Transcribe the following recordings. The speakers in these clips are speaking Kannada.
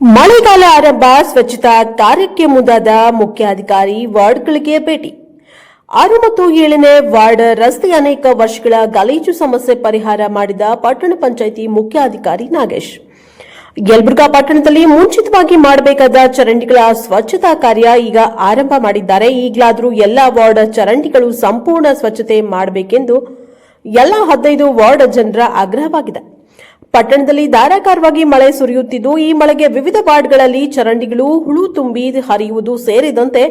ಮಳೆಗಾಲ ಆರಂಭ, ಸ್ವಚ್ಛತಾ ಕಾರ್ಯಕ್ಕೆ ಮುಂದಾದ ಮುಖ್ಯಾಧಿಕಾರಿ ವಾರ್ಡ್ಗಳಿಗೆ ಭೇಟಿ. ಆರು ಮತ್ತು ಏಳನೇ ವಾರ್ಡ್ ರಸ್ತೆ ಅನೇಕ ವರ್ಷಗಳ ಗಲೀಜು ಸಮಸ್ಯೆ ಪರಿಹಾರ ಮಾಡಿದ ಪಟ್ಟಣ ಪಂಚಾಯಿತಿ ಮುಖ್ಯಾಧಿಕಾರಿ ನಾಗೇಶ್. ಯಲಬುರ್ಗಾ ಪಟ್ಟಣದಲ್ಲಿ ಮುಂಚಿತವಾಗಿ ಮಾಡಬೇಕಾದ ಚರಂಡಿಗಳ ಸ್ವಚ್ಛತಾ ಕಾರ್ಯ ಈಗ ಆರಂಭ ಮಾಡಿದ್ದಾರೆ. ಈಗಲಾದರೂ ಎಲ್ಲ ವಾರ್ಡ್ ಚರಂಡಿಗಳು ಸಂಪೂರ್ಣ ಸ್ವಚ್ಛತೆ ಮಾಡಬೇಕೆಂದು ಎಲ್ಲ ಹದಿನೈದು ವಾರ್ಡ್ ಜನರ ಆಗ್ರಹವಾಗಿದೆ. ಪಟ್ಟಣದಲ್ಲಿ ಧಾರಾಕಾರವಾಗಿ ಮಳೆ ಸುರಿಯುತ್ತಿದ್ದು, ಈ ಮಳೆಗೆ ವಿವಿಧ ವಾರ್ಡ್ಗಳಲ್ಲಿ ಚರಂಡಿಗಳು, ಹುಳು ತುಂಬಿ ಹರಿಯುವುದು ಸೇರಿದಂತೆ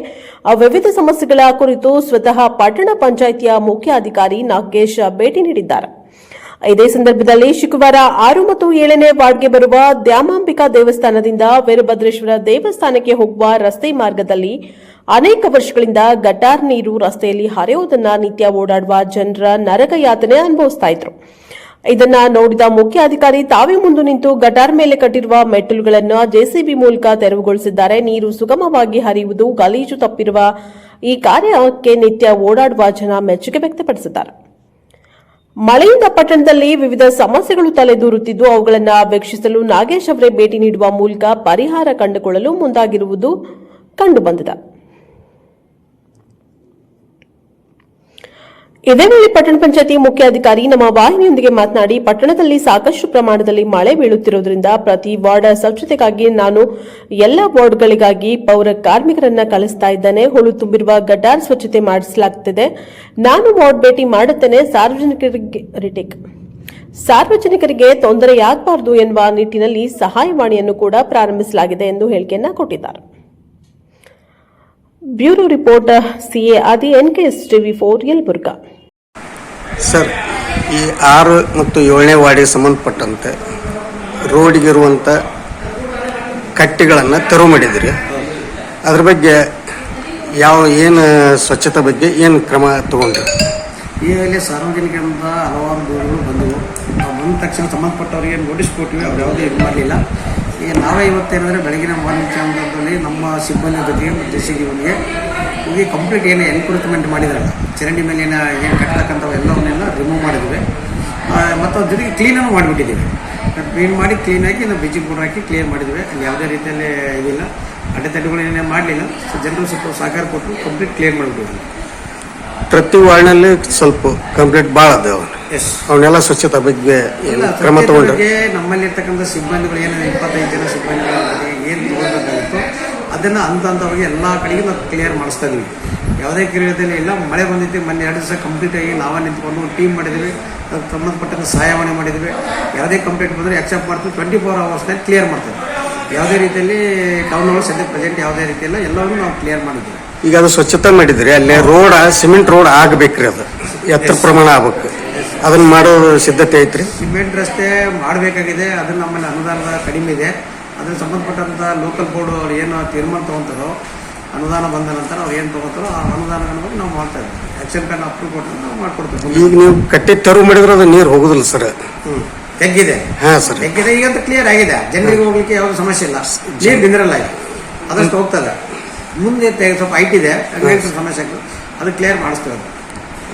ವಿವಿಧ ಸಮಸ್ಯೆಗಳ ಕುರಿತು ಸ್ವತಃ ಪಟ್ಟಣ ಪಂಚಾಯಿತಿಯ ಮುಖ್ಯಾಧಿಕಾರಿ ನಾಗೇಶ್ ಭೇಟಿ ನೀಡಿದ್ದಾರೆ. ಇದೇ ಸಂದರ್ಭದಲ್ಲಿ ಶುಕ್ರವಾರ ಆರು ಮತ್ತು ಏಳನೇ ವಾರ್ಡ್ಗೆ ಬರುವ ದ್ಯಾಮಾಂಬಿಕಾ ದೇವಸ್ಥಾನದಿಂದ ವೀರಭದ್ರೇಶ್ವರ ದೇವಸ್ಥಾನಕ್ಕೆ ಹೋಗುವ ರಸ್ತೆ ಮಾರ್ಗದಲ್ಲಿ ಅನೇಕ ವರ್ಷಗಳಿಂದ ಗಟಾರ್ ನೀರು ರಸ್ತೆಯಲ್ಲಿ ಹರಿಯುವುದನ್ನು ನಿತ್ಯ ಓಡಾಡುವ ಜನರ ನರಕ ಯಾತನೆ ಅನುಭವಿಸ್ತಾ ಇದ್ರು. ಇದನ್ನ ನೋಡಿದ ಮುಖ್ಯ ಅಧಿಕಾರಿ ತಾವೇ ಮುಂದೆ ನಿಂತು ಗಟಾರ್ ಮೇಲೆ ಕಟ್ಟಿರುವ ಮೆಟ್ಟಿಲುಗಳನ್ನು ಜೆಸಿಬಿ ಮೂಲಕ ತೆರವುಗೊಳಿಸಿದ್ದಾರೆ. ನೀರು ಸುಗಮವಾಗಿ ಹರಿಯುವುದು, ಗಲೀಜು ತಪ್ಪಿರುವ ಈ ಕಾರ್ಯಕ್ಕೆ ನಿತ್ಯ ಓಡಾಡುವ ಜನ ಮೆಚ್ಚುಗೆ ವ್ಯಕ್ತಪಡಿಸಿದ್ದಾರೆ. ಮಳೆಯಿಂದ ಪಟ್ಟಣದಲ್ಲಿ ವಿವಿಧ ಸಮಸ್ಯೆಗಳು ತಲೆದೂರುತ್ತಿದ್ದು, ಅವುಗಳನ್ನು ವೀಕ್ಷಿಸಲು ನಾಗೇಶ್ ಅವರೇ ಭೇಟಿ ನೀಡುವ ಮೂಲಕ ಪರಿಹಾರ ಕಂಡುಕೊಳ್ಳಲು ಮುಂದಾಗಿರುವುದು ಕಂಡುಬಂದಿದೆ. ಇದೇ ವೇಳೆ ಪಟ್ಟಣ ಪಂಚಾಯತಿ ಮುಖ್ಯಾಧಿಕಾರಿ ನಮ್ಮ ವಾಹಿನಿಯೊಂದಿಗೆ ಮಾತನಾಡಿ, ಪಟ್ಟಣದಲ್ಲಿ ಸಾಕಷ್ಟು ಪ್ರಮಾಣದಲ್ಲಿ ಮಳೆ ಬೀಳುತ್ತಿರುವುದರಿಂದ ಪ್ರತಿ ವಾರ್ಡ್ ಸ್ವಚ್ಛತೆಗಾಗಿ ನಾನು ಎಲ್ಲ ವಾರ್ಡ್ಗಳಿಗಾಗಿ ಪೌರ ಕಾರ್ಮಿಕರನ್ನ ಕಳಿಸ್ತಾ ಇದ್ದೇನೆ. ಹುಳು ತುಂಬಿರುವ ಗಡ್ಡಾರ್ ಸ್ವಚ್ಛತೆ ಮಾಡಿಸಲಾಗುತ್ತಿದೆ ನಾನು ವಾರ್ಡ್ ಭೇಟಿ ಮಾಡುತ್ತೇನೆ. ಸಾರ್ವಜನಿಕರಿಗೆ, ರಿಟೇಕ್. ಸಾರ್ವಜನಿಕರಿಗೆ ತೊಂದರೆಯಾಗಬಾರದು ಎನ್ನುವ ನಿಟ್ಟಿನಲ್ಲಿ ಸಹಾಯವಾಣಿಯನ್ನು ಕೂಡ ಪ್ರಾರಂಭಿಸಲಾಗಿದೆ ಎಂದು ಹೇಳಿಕೆಯನ್ನ ಕೊಟ್ಟಿದ್ದಾರೆ. ಬ್ಯೂರೋ ರಿಪೋರ್ಟ್, ಸಿಎ ಆದಿ NKS TV four, Yelburga. Sir, ಈ ಆರು ಮತ್ತು ಏಳನೇ ವಾರ್ಡಿಗೆ ಸಂಬಂಧಪಟ್ಟಂತೆ ರೋಡಿಗಿರುವಂಥ ಕಟ್ಟೆಗಳನ್ನು ತೆರವು ಮಾಡಿದಿರಿ ಅದ್ರ ಬಗ್ಗೆ ಯಾವ, ಏನು ಸ್ವಚ್ಛತೆ ಬಗ್ಗೆ ಏನು ಕ್ರಮ ತಗೊಂಡ್ರಿ? ಈಗಾಗಲೇ ಸಾರ್ವಜನಿಕರಿಂದ ಹಲವಾರು ದೂರುಗಳು ಬಂದವು. ನಾವು ಬಂದ ತಕ್ಷಣ ಸಂಬಂಧಪಟ್ಟವರಿಗೆ ನೋಟಿಸ್ ಕೊಟ್ಟಿವಿ, ಅವ್ರು ಯಾವುದೇ ಇದು ಮಾಡಲಿಲ್ಲ. ಈಗ ನಾವೇ ಇವತ್ತೇನಂದರೆ ಬೆಳಗಿನ ಮಾರ್ನಿಂಗ್ ಚಾನಲ್ದಲ್ಲಿ ನಮ್ಮ ಸಿಬ್ಬಂದಿ ಜೊತೆ ಮತ್ತು ಡಿಗೆ ಹೋಗಿ ಕಂಪ್ಲೀಟ್ ಏನು ಎನ್ಕ್ರೂಚ್ಮೆಂಟ್ ಮಾಡಿದಾರೆ ಚರಂಡಿ ಮೇಲೆ ಏನು ಕಟ್ಟತಕ್ಕಂಥವು ಎಲ್ಲವನ್ನೆಲ್ಲ ರಿಮೂವ್ ಮಾಡಿದ್ವಿ. ಮತ್ತು ಅದ್ರ ಜೊತೆಗೆ ಕ್ಲೀನನ್ನು ಮಾಡಿಬಿಟ್ಟಿದ್ದೀವಿ. ಕ್ಲೀನ್ ಮಾಡಿ ಕ್ಲೀನಾಗಿ ನಾವು ಬ್ಲೀಚಿಂಗ್ ಪೌಡರ್ ಹಾಕಿ ಕ್ಲಿಯರ್ ಮಾಡಿದ್ವಿ. ಅಲ್ಲಿ ಯಾವುದೇ ರೀತಿಯಲ್ಲಿ ಇದಿಲ್ಲ. ಅಡೆತಡೆಗಳೇನೇ ಮಾಡಲಿಲ್ಲ. ಸೊ ಜನರು ಸ್ವಲ್ಪ ಸಹಕಾರ ಕೊಟ್ಟು ಕಂಪ್ಲೀಟ್ ಕ್ಲಿಯರ್ ಮಾಡಿಬಿಟ್ಟಿದ್ವಿ ಪ್ರತಿ ವಾರ್ಡ್ನಲ್ಲಿ ಸ್ವಲ್ಪ ಕಂಪ್ಲೀಟ್ ಭಾಳ ಅದಾವ. ಅವನ್ನೆಲ್ಲ ಸ್ವಚ್ಛತಾ ಬಗ್ಗೆ ಕ್ರಮ ತಗೊಂಡ್ರೆ. ನಮ್ಮಲ್ಲಿರ್ತಕ್ಕಂಥ ಸಿಬ್ಬಂದಿಗಳು ಏನಿದೆ ಇಪ್ಪತ್ತೈದು ಜನ ಸಿಬ್ಬಂದಿಗಳು ಏನು ತಗೊಳ್ಬೇಕಾಗಿತ್ತು ಅದನ್ನು ಹಂತ ಹಂತವಾಗಿ ಎಲ್ಲ ಕಡೆಗೆ ನಾವು ಕ್ಲಿಯರ್ ಮಾಡಿಸ್ತಾ ಇದೀವಿ. ಯಾವುದೇ ಕ್ರೀಡೆಯಲ್ಲಿ ಇಲ್ಲ ಮಳೆ ಬಂದಿತ್ತು ಮೊನ್ನೆ ಎರಡು ದಿವಸ ಕಂಪ್ಲೀಟ್ ಆಗಿ ನಾವೇ ನಿಂತ್ಕೊಂಡು ಟೀಮ್ ಮಾಡಿದ್ವಿ ಅದಕ್ಕೆ ಸಂಬಂಧಪಟ್ಟಂಥ ಸಹಾಯವಾಣಿ ಮಾಡಿದ್ವಿ. ಯಾವುದೇ ಕಂಪ್ಲೇಂಟ್ ಬಂದರೆ ಎಕ್ಸೆಪ್ಟ್ ಮಾಡ್ತೀವಿ ಟ್ವೆಂಟಿ ಫೋರ್ ಅವರ್ಸ್ನಲ್ಲಿ ಕ್ಲಿಯರ್ ಮಾಡ್ತೀವಿ. ಯಾವುದೇ ರೀತಿಯಲ್ಲಿ ಟೌನ್ ಹಾಲ್ ಸದ್ಯ ಪ್ರೆಸೆಂಟ್ ಯಾವುದೇ ರೀತಿಯಲ್ಲ ಎಲ್ಲವನ್ನೂ ನಾವು ಕ್ಲಿಯರ್ ಮಾಡಿದ್ವಿ ಈಗ ಅದು ಸ್ವಚ್ಛತೆ ಮಾಡಿದ್ರಿ ಅಲ್ಲೇ ರೋಡ್ ಸಿಮೆಂಟ್ ರೋಡ್ ಆಗಬೇಕ್ರಿ ಅದು. ಎತ್ತರ ಪ್ರಮಾಣ ಆಗ್ಬೇಕು. ಅದನ್ನ ಮಾಡೋ ಸಿದ್ಧತೆ ಐತ್ರಿ. ಸಿಮೆಂಟ್ ರಸ್ತೆ ಮಾಡಬೇಕಾಗಿದೆ ಅದು ನಮ್ಮಲ್ಲಿ ಅನುದಾನದ ಕಡಿಮೆ ಇದೆ. ಅದ್ರ ಸಂಬಂಧಪಟ್ಟಂಥ ಲೋಕಲ್ ಬೋರ್ಡ್ ಅವ್ರು ಏನು ತೀರ್ಮಾನ ತೊಗೊತಾರೋ ಅನುದಾನ ಬಂದ ನಂತರ ಅವ್ರು ಏನು ತಗೋತಾರೋ ಆ ಅನುದಾನಗಳನ್ನು ನಾವು ಮಾಡ್ತಾ ಇದ್ದೀವಿ ಆ್ಯಕ್ಷನ್ ಪ್ಲಾನ್ ಅಪ್ರೂವ್ ಕೊಟ್ಟರೆ ನಾವು ಮಾಡ್ಕೊಡ್ತೀವಿ. ಈಗ ನೀವು ಕಟ್ಟಿ ತರು ಮಾಡಿದ್ರೆ ಅದು ನೀರು ಹೋಗುದಿಲ್ಲ ಸರ್. ಹ್ಞೂ ತೆಗ್ಗಿದೆ. ಹಾಂ ಸರ್. ತೆಗ್ಗಿದೆ ಈಗ ಅಂತ ಕ್ಲಿಯರ್ ಆಗಿದೆ. ಜನರಿಗೆ ಹೋಗ್ಲಿಕ್ಕೆ ಯಾವ್ದು ಸಮಸ್ಯೆ ಇಲ್ಲ. ನೀರು ಬಿಂದ್ರಲ್ಲ ಈಗ. ಅದಷ್ಟು ಹೋಗ್ತದೆ. ಮುಂದೆ ಸ್ವಲ್ಪ ಹೈಟ್ ಇದೆ ಸಮಸ್ಯೆ ಆಗ್ತದೆ. ಅದು ಕ್ಲಿಯರ್ ಮಾಡಿಸ್ತೀವಿ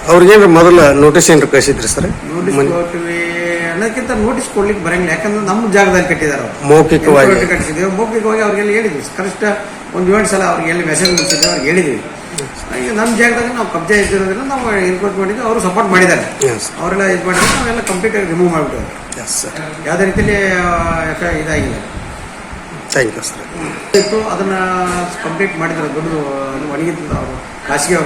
ಅದು ಅವ್ರಿಗೇನು ಮೊದಲ ನೋಟಿಸ್ ಏನು ಕಳಿಸಿದ್ರಿ ಸರ್? ನೋಟಿಸ್ ನೋಟಿಸ್ ಕೊಡ್ಲಿಕ್ಕೆ ಬರಂಗಿಲ್ಲ. ಯಾಕಂದ್ರೆ ನಮ್ಮ ಜಾಗದಲ್ಲಿ ಕಟ್ಟಿದ್ದಾರೆ ಮೌಖಿಕವಾಗಿ. ಹೋಗಿ ಕಟ್ಟಿಸಿದ್ದೇವೆ ಮೌಖಿಕವಾಗಿ ಅವ್ರಿಗೆಲ್ಲ ಹೇಳಿದ್ವಿ. ಕನಿಷ್ಠ ಒಂದು ಏಳು ಸಲ ಅವ್ರಿಗೆ ಎಲ್ಲಿ ಮೆಸೇಜ್ ಮುಗಿಸಿದ್ವಿ ಅವ್ರಿಗೆ ಹೇಳಿದ್ವಿ. ಈಗ ನಮ್ಮ ಜಾಗದಾಗ ನಾವು ಕಬ್ಜಾ ಇದ್ದಿರೋದ್ರಿಂದ ನಾವು ಇನ್ಕ್ವೈಟ್ ಮಾಡಿದ್ವಿ. ಅವರು ಸಪೋರ್ಟ್ ಮಾಡಿದ್ದಾರೆ. ಅವರೆಲ್ಲ ಇದು ಮಾಡಿದ್ರೆ ನಾವೆಲ್ಲ ಕಂಪ್ಲೀಟ್ ಆಗಿ ರಿಮೂವ್ ಮಾಡಿಬಿಟ್ಟು ಎಸ್ ಸರ್ ಯಾವುದೇ ರೀತಿಯಲ್ಲಿ ಇದಾಗಿಲ್ಲ. ಥ್ಯಾಂಕ್ ಯು ಸರ್ ಅದನ್ನು ಅದನ್ನ ಕಂಪ್ಲೀಟ್ ಮಾಡಿದ್ದಾರೆ ದೊಡ್ಡದು ಒಣಗಿದ್ದು ಅವರು. ಖಾಸಗಿ